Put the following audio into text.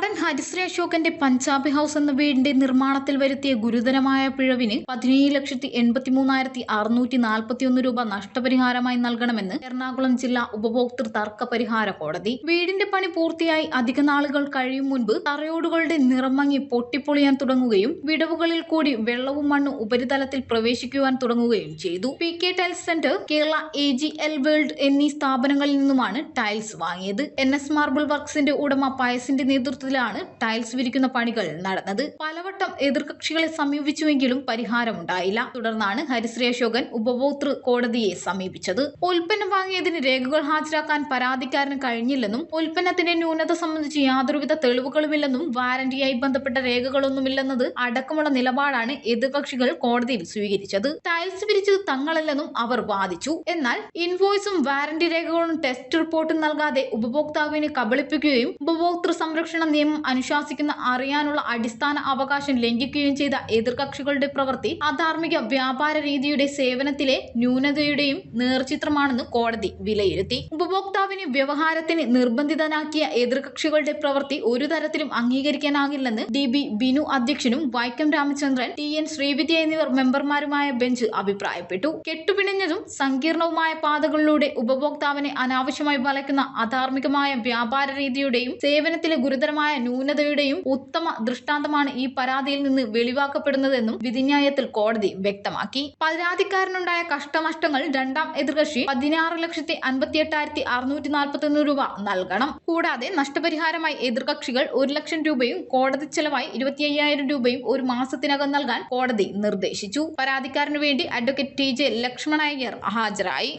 നടൻ ഹരിശ്രീ അശോകന്റെ പഞ്ചാബി ഹൗസ് എന്ന വീടിന്റെ നിർമ്മാണത്തിൽ വരുത്തിയ ഗുരുതരമായ പിഴവിന് പതിനേഴ് ലക്ഷത്തി എൺപത്തി മൂന്നായിരത്തി അറുന്നൂറ്റി നാൽപ്പത്തി ഒന്ന് രൂപ നഷ്ടപരിഹാരമായി നൽകണമെന്ന് എറണാകുളം ജില്ലാ ഉപഭോക്തൃ തർക്ക പരിഹാര കോടതി. വീടിന്റെ പണി പൂർത്തിയായി അധിക നാളുകൾ കഴിയും മുൻപ് തറയോടുകളുടെ നിറമങ്ങി പൊട്ടിപ്പൊളിയാൻ തുടങ്ങുകയും വിടവുകളിൽ കൂടി വെള്ളവും മണ്ണും ഉപരിതലത്തിൽ പ്രവേശിക്കുവാൻ തുടങ്ങുകയും ചെയ്തു. P K tiles centre Kerala A G L world എന്നീ സ്ഥാപനങ്ങളിൽ നിന്നുമാണ് ടൈൽസ് വാങ്ങിയത്. എൻ എസ് മാർബിൾ വർക്ക്സിന്റെ ഉടമ പയസിന്റെ നേതൃത്വത്തിലാണ് ടൈൽസ് വിരിക്കുന്ന പണികൾ നടന്നത്. പലവട്ടം എതിർകക്ഷികളെ സമീപിച്ചുവെങ്കിലും പരിഹാരമുണ്ടായില്ല തുടർന്നാണ് ഹരിശ്രീ അശോകൻ ഉപഭോക്തൃ കോടതിയെ സമീപിച്ചത്. ഉൽപ്പന്നം വാങ്ങിയതിന് രേഖകൾ ഹാജരാക്കാൻ പരാതിക്കാരന് കഴിഞ്ഞില്ലെന്നും ഉൽപ്പന്നത്തിന്റെ ന്യൂനത സംബന്ധിച്ച് യാതൊരുവിധ തെളിവുകളുമില്ലെന്നും വാറന്റിയായി ബന്ധപ്പെട്ട രേഖകളൊന്നുമില്ലെന്നത് അടക്കമുള്ള നിലപാടാണ് എതിർകക്ഷികൾ കോടതിയിൽ സ്വീകരിച്ചത്. ടൈൽസ് വിരിച്ചത് തങ്ങളല്ലെന്നും അവർ വാദിച്ചു. എന്നാൽ ഇൻവോയ്സും വാറന്റി രേഖകളും ടെസ്റ്റ് റിപ്പോർട്ടും നൽകാതെ ഉപഭോക്താവിനെ കബളിപ്പിക്കുകയും ഉപഭോക്തൃ സംരക്ഷണ നിയമം അനുശാസിക്കുന്ന അറിയാനുള്ള അടിസ്ഥാന അവകാശം ലംഘിക്കുകയും ചെയ്ത എതിർകക്ഷികളുടെ പ്രവൃത്തി അധാർമിക വ്യാപാര രീതിയുടെ സേവനത്തിലെ ന്യൂനതയുടെയും നേർചിത്രമാണെന്ന് കോടതി വിലയിരുത്തി. ഉപഭോക്താവിന് വ്യവഹാരത്തിന് നിർബന്ധിതനാക്കിയ എതിർകക്ഷികളുടെ പ്രവൃത്തി ഒരു തരത്തിലും അംഗീകരിക്കാനാകില്ലെന്ന് ഡി ബി ബിനു അധ്യക്ഷനും വൈക്കം രാമചന്ദ്രൻ ടി എൻ ശ്രീവിദ്യ എന്നിവർ മെമ്പർമാരുമായ ബെഞ്ച് അഭിപ്രായപ്പെട്ടു. കെട്ടുപിണഞ്ഞതും സങ്കീർണവുമായ പാതകളിലൂടെ ഉപഭോക്താവിനെ അനാവശ്യമായി വലയ്ക്കുന്ന അധാർമികമായ വ്യാപാര രീതിയുടെയും സേവനത്തിലെ ഗുരുതരമായ ന്യൂനതയുടെയും ഉത്തമ ദൃഷ്ടാന്തമാണ് ഈ പരാതിയിൽ നിന്ന് വെളിവാക്കപ്പെടുന്നതെന്നും വിധിന്യായത്തിൽ കോടതി വ്യക്തമാക്കി. പരാതിക്കാരനുണ്ടായ കഷ്ടനഷ്ടങ്ങൾ രണ്ടാം എതിർകക്ഷി പതിനാറ് ലക്ഷത്തി അൻപത്തി എട്ടായിരത്തി അറുന്നൂറ്റി നാൽപ്പത്തി ഒന്ന് രൂപ നൽകണം. കൂടാതെ നഷ്ടപരിഹാരമായി എതിർകക്ഷികൾ ഒരു ലക്ഷം രൂപയും കോടതി ചെലവായി ഇരുപത്തി അയ്യായിരം രൂപയും ഒരു മാസത്തിനകം നൽകാൻ കോടതി നിർദ്ദേശിച്ചു. പരാതിക്കാരനു വേണ്ടി advocate T J Lakshmana Iyer ഹാജരായി.